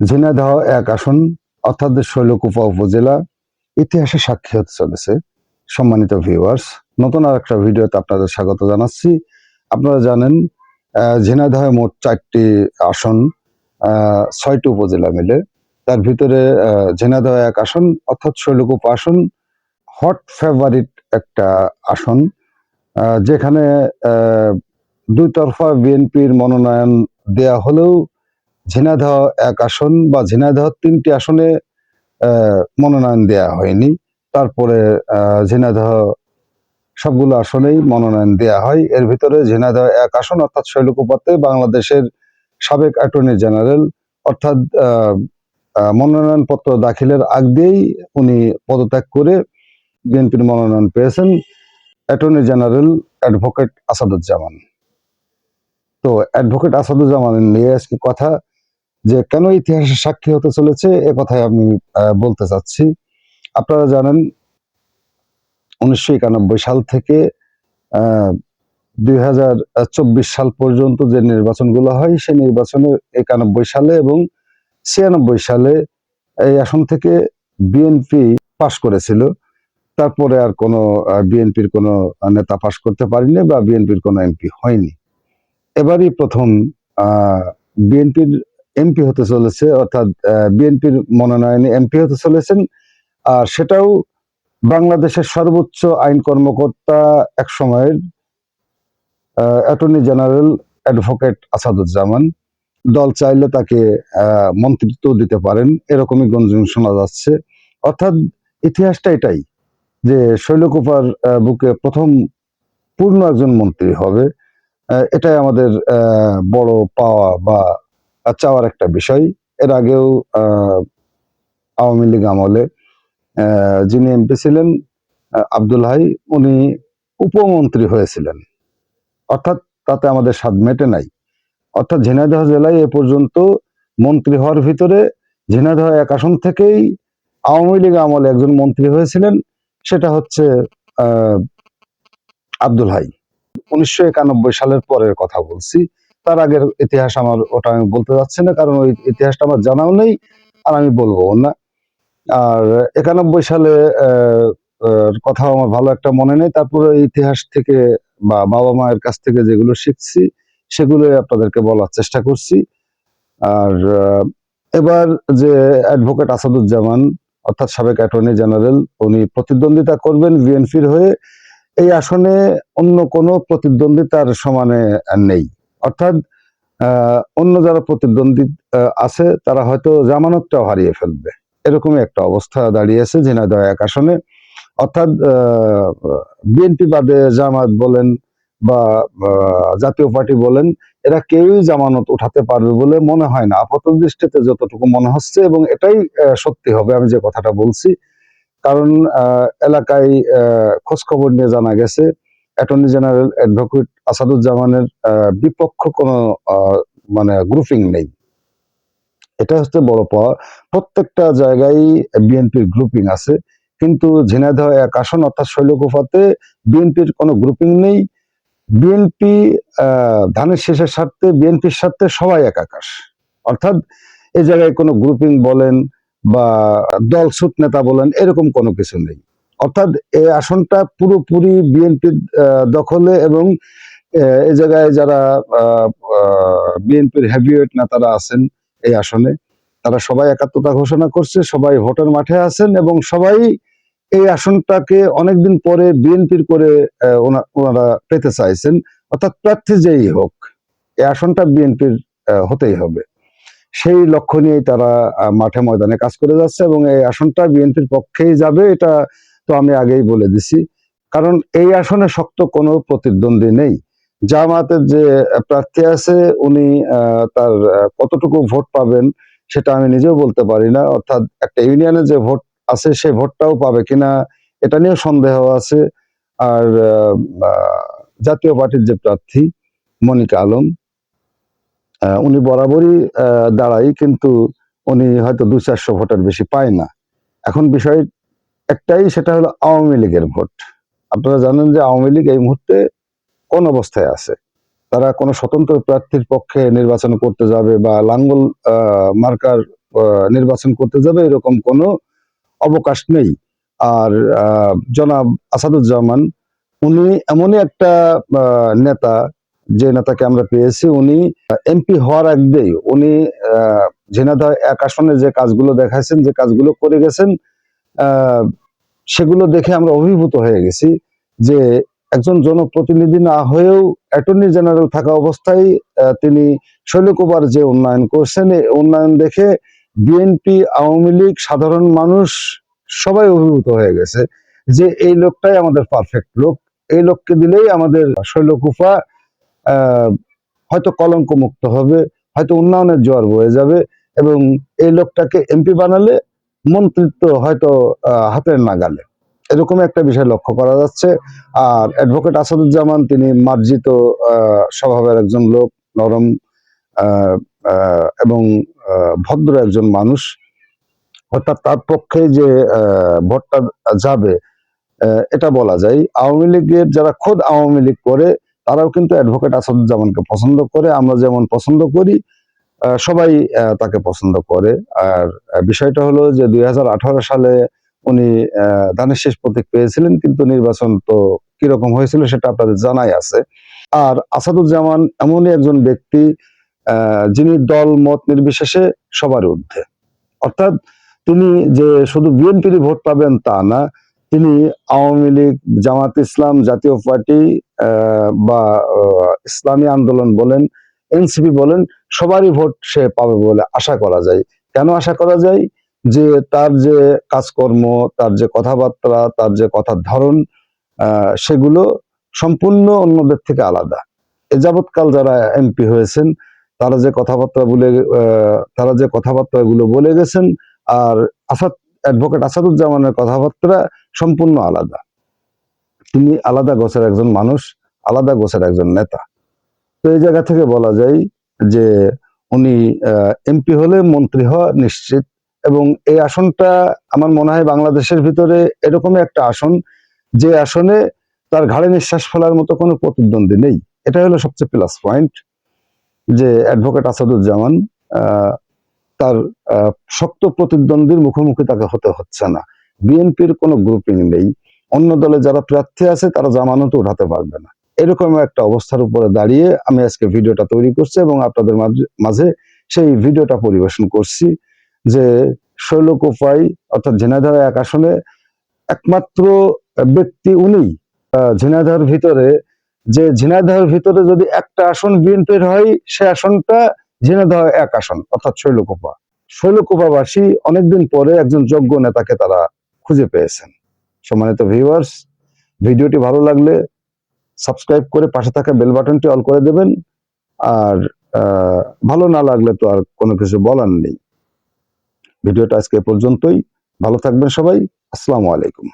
ঝিনাইদহ এক আসন, অর্থাৎ শৈলকুপা উপজেলা, ইতিহাসে সাক্ষী হতে চলেছে। সম্মানিত ভিউয়ার্স নতুন আর একটা ভিডিওতে আপনাদের স্বাগত জানাচ্ছি। আপনারা জানেন ঝিনাইদহে মোট চারটি আসন ছয়টি উপজেলা মিলে। তার ভিতরে ঝিনাইদহ এক আসন, অর্থাৎ শৈলকুপা আসন, হট ফেভারিট একটা আসন যেখানে দুই তরফা বিএনপির মনোনয়ন দেয়া হলেও ঝিনাইদহ এক আসন বা ঝিনাইদহ তিনটি আসনে মনোনয়ন দেয়া হয়নি। তারপরে ঝিনাইদহ সবগুলো আসনেই মনোনয়ন দেয়া হয়। এর ভিতরে ঝিনাইদহ এক আসন, অর্থাৎ শৈলকুপাতে বাংলাদেশের সাবেক অ্যাটর্নি জেনারেল, অর্থাৎ মনোনয়নপত্র দাখিলের আগ দিয়েই উনি পদত্যাগ করে বিএনপির মনোনয়ন পেয়েছেন অ্যাটর্নি জেনারেল অ্যাডভোকেট আসাদুজ্জামান। তো অ্যাডভোকেট আসাদুজ্জামান নিয়ে আজকে কথা। যে কেন ইতিহাসের সাক্ষী হতে চলেছে, এ কথাই আমি বলতে চাচ্ছি। আপনারা জানেন, উনিশশো একানব্বই সাল থেকে দুই হাজার চব্বিশ সাল পর্যন্ত যে নির্বাচনগুলো হয়, সেই নির্বাচনে একানব্বই সালে এবং ছিয়ানব্বই সালে এই আসন থেকে বিএনপি পাশ করেছিল। তারপরে আর কোনো বিএনপির কোনো নেতা পাশ করতে পারেনি বা বিএনপির কোনো এমপি হয়নি। এবারই প্রথম বিএনপির এমপি হতে চলেছে, অর্থাৎ বিএনপির মনোনয়নে এমপি হতে চলেছেন। আর সেটাও বাংলাদেশের সর্বোচ্চ আইন কর্মকর্তা এক সময়ের অ্যাটর্নি জেনারেল অ্যাডভোকেট আসাদুজ্জামান। দল চাইলে তাকে মন্ত্রিত্ব দিতে পারেন, এরকমই গঞ্জন শোনা যাচ্ছে। অর্থাৎ, ইতিহাসটা এটাই যে শৈলকুপার বুকে প্রথম পূর্ণ একজন মন্ত্রী হবে এটাই আমাদের বড় পাওয়া বা চাওয়ার একটা বিষয়। এর আগেও আওয়ামী লীগ আমলে যিনি এমপি ছিলেন আব্দুল হাই, উনি উপমন্ত্রী হয়েছিলেন। অর্থাৎ তাতে আমাদের স্বাদ মেটে নাই। অর্থাৎ ঝিনাইদহ জেলায় এ পর্যন্ত মন্ত্রী হওয়ার ভিতরে ঝিনাইদহ এক আসন থেকেই আওয়ামী লীগ আমলে একজন মন্ত্রী হয়েছিলেন, সেটা হচ্ছে আব্দুল হাই। উনিশশো একানব্বই সালের পরের কথা বলছি। তার আগের ইতিহাস আমার ওটা আমি বলতে যাচ্ছি না, কারণ ওই ইতিহাসটা আমার জানাও নেই আর আমি বলব না। আর একানব্বই সালে কথা আমার ভালো একটা মনে নেই। তারপরে ইতিহাস থেকে বা বাবা মায়ের কাছ থেকে যেগুলো শিখছি সেগুলো আপনাদেরকে বলার চেষ্টা করছি। আর এবার যে অ্যাডভোকেট আসাদুজ্জামান, অর্থাৎ সাবেক অ্যাটর্নি জেনারেল, উনি প্রতিদ্বন্দ্বিতা করবেন বিএনপির হয়ে। এই আসনে অন্য কোনো প্রতিদ্বন্দ্বিতার সমানে নেই। অর্থাৎ অন্য যারা প্রতিদ্বন্দ্বী আছে, তারা হয়তো জামানতটাও হারিয়ে ফেলবে। এরকমই একটা অবস্থা দাঁড়িয়েছে ঝিনাইদহ এক আসনে। অর্থাৎ বিএনপি বাদে জামাত বলেন বা জাতীয় পার্টি বলেন, এরা কেউই জামানত উঠাতে পারবে বলে মনে হয় না। আপাত দৃষ্টিতে যতটুকু মনে হচ্ছে এবং এটাই সত্যি হবে, আমি যে কথাটা বলছি। কারণ এলাকায় খোঁজখবর নিয়ে জানা গেছে অ্যাটর্নি জেনারেল অ্যাডভোকেট আসাদুজ্জামানের বিপক্ষ কোনো মানে গ্রুপিং নেই। এটা হচ্ছে বড় পাওয়া। প্রত্যেকটা জায়গায় বিএনপির গ্রুপিং আছে। কিন্তু ঝিনাইদহ এক আসন, অর্থাৎ শৈলকুফাতে বিএনপির কোনো গ্রুপিং নেই। বিএনপি ধানের শেষের স্বার্থে বিএনপির স্বার্থে সবাই এক আকাশ অর্থাৎ এই জায়গায় কোনো গ্রুপিং বলেন বা দল সুট নেতা বলেন, এরকম কোনো কিছু নেই। অর্থাৎ এই আসনটা পুরোপুরি বিএনপির দখলে এবং এই জায়গায় যারা বিএনপির হেভিওয়েট নেতারা আছেন এই আসনে, তারা সবাই একাত্মতা ঘোষণা করছে, সবাই ভোটের মাঠে আছেন এবং সবাই এই আসনটাকে অনেকদিন পরে বিএনপির করে ওনারা পেতে চাইছেন। অর্থাৎ প্রার্থী যেই হোক, এই আসনটা বিএনপির হতেই হবে। সেই লক্ষ্য নিয়েই তারা মাঠে ময়দানে কাজ করে যাচ্ছে এবং এই আসনটা বিএনপির পক্ষেই যাবে, এটা তো আমি আগেই বলে দিছি। কারণ এই আসনে শক্ত কোনো প্রতিদ্বন্দ্বী নেই। জামাতের যে প্রার্থী আছে, উনি তার কতটুকু ভোট পাবেন সেটা আমি নিজেও বলতে পারি না। অর্থাৎ একটা ইউনিয়নে যে ভোট আছে, সে ভোটটাও পাবে কিনা, এটা নিয়েও সন্দেহ আছে। আর জাতীয় পার্টির যে প্রার্থী মনিকা আলম উনি বরাবরই দাঁড়াই, কিন্তু উনি হয়তো দু চারশো ভোটের বেশি পায় না। এখন বিষয় একটাই সেটা হলো আওয়ামী লীগের ভোট। আপনারা জানেন যে আওয়ামী লীগ এই মুহূর্তে কোন অবস্থায় আছে? তারা কোনো স্বতন্ত্র প্রার্থীর পক্ষে নির্বাচন করতে যাবে বা লাঙ্গল মার্কার নির্বাচন করতে যাবে এরকম কোনো অবকাশ নেই। আর জনাব আসাদুজ্জামান উনি এমনই একটা নেতা যে নেতাকে আমরা পেয়েছি উনি এমপি হওয়ার আগেই উনি আহ, ঝিনাইদহ এক আসনে যে কাজগুলো দেখাইছেন যে কাজগুলো করে গেছেন সেগুলো দেখে আমরা অভিভূত হয়ে গেছি যে একজন জনপ্রতিনিধি না হয়েও অ্যাটর্নি জেনারেল থাকা অবস্থায় তিনি শৈলকুপার যে উন্নয়ন করছেন এই উন্নয়ন দেখে বিএনপি আওয়ামী লীগ সাধারণ মানুষ সবাই অভিভূত হয়ে গেছে যে এই লোকটাই আমাদের পারফেক্ট লোক। এই লোককে দিলেই আমাদের শৈলকুপা আহ, হয়তো কলঙ্ক মুক্ত হবে হয়তো উন্নয়নের জোয়ার বয়ে যাবে এবং এই লোকটাকে এমপি বানালে মন্ত্রিত্ব হয়তো হাতের নাগালে। এরকম একটা বিষয় লক্ষ্য করা যাচ্ছে। আর অ্যাডভোকেট আসাদুজ্জামান, তিনি মার্জিত স্বভাবের একজন লোক, নরম এবং ভদ্র একজন মানুষ। অর্থাৎ তার পক্ষে যে ভোটটা যাবে এটা বলা যায়। আওয়ামী লীগের যারা খোদ আওয়ামী লীগ করে, তারাও কিন্তু অ্যাডভোকেট আসাদুজ্জামানকে পছন্দ করে। আমরা যেমন পছন্দ করি সবাই তাকে পছন্দ করে। আর বিষয়টা হলো যে দুই হাজার আঠারো সালে উনি ধানের শেষ প্রতীক পেয়েছিলেন, কিন্তু নির্বাচন তো কীরকম হয়েছিল সেটা আপনাদের জানাই আছে। আর আসাদুজ্জামান এমনই একজন ব্যক্তি যিনি দল, মত নির্বিশেষে সবার ঊর্ধ্বে। অর্থাৎ তিনি যে শুধু বিএনপির ভোট পাবেন তা না, তিনি আওয়ামী লীগ, জামাত ইসলাম জাতীয় পার্টি বা ইসলামী আন্দোলন বলেন এনসিপি বলেন, সবারই ভোট সে পাবে বলে আশা করা যায়। কেন আশা করা যায়? যে তার যে কাজকর্ম, তার যে কথাবার্তা, তার যে কথার ধরন সেগুলো সম্পূর্ণ অন্যদের থেকে আলাদা। এ যাবৎকাল যারা এমপি হয়েছেন, তারা যে কথাবার্তা বলে তারা যে কথাবার্তাগুলো বলে গেছেন, আর আসাদ, অ্যাডভোকেট আসাদুজ্জামানের কথাবার্তা সম্পূর্ণ আলাদা। তিনি আলাদা গোছের একজন মানুষ, আলাদা গোছের একজন নেতা। তো এই জায়গা থেকে বলা যায় যে উনি এমপি হলে মন্ত্রী হওয়া নিশ্চিত এবং এই আসনটা আমার মনে হয় বাংলাদেশের ভিতরে এরকমই একটা আসন যে আসনে তার ঘাড়ে নিঃশ্বাস ফেলার মতো কোনো প্রতিদ্বন্দ্বী নেই। এটা হলো সবচেয়ে প্লাস পয়েন্ট যে অ্যাডভোকেট আসাদুজ্জামান তার শক্ত প্রতিদ্বন্দ্বীর মুখোমুখি তাকে হতে হচ্ছে না। বিএনপির কোনো গ্রুপিং নেই। অন্য দলে যারা প্রার্থী আছে তারা জামানত উঠাতে পারবে না। এরকম একটা অবস্থার উপরে দাঁড়িয়ে আমি আজকে ভিডিওটা তৈরি করছি এবং আপনাদের মাঝে- সেই ভিডিওটা পরিবেশন করছি যে শৈলকুপাই অর্থাৎ ঝিনাইদহ এক আসনে একমাত্র ব্যক্তি উনি ঝিনাইদহের ভিতরে যে ঝিনাইদহের ভিতরে যদি একটা আসন বিএনপির হয়, সে আসনটা ঝিনাইদহ এক আসন অর্থাৎ শৈলকুপা। শৈলকুপাবাসী অনেকদিন পরে একজন যোগ্য নেতাকে তারা খুঁজে পেয়েছেন। সম্মানিত ভিউয়ার্স ভিডিওটি ভালো লাগলে সাবস্ক্রাইব করে পাশে থাকা বেল বাটনটি অল করে দেবেন। আর ভালো না লাগলে তো আর কোনো কিছু বলার নেই। ভিডিওটা আজকে পর্যন্তই। ভালো থাকবেন সবাই। আসসালামু আলাইকুম।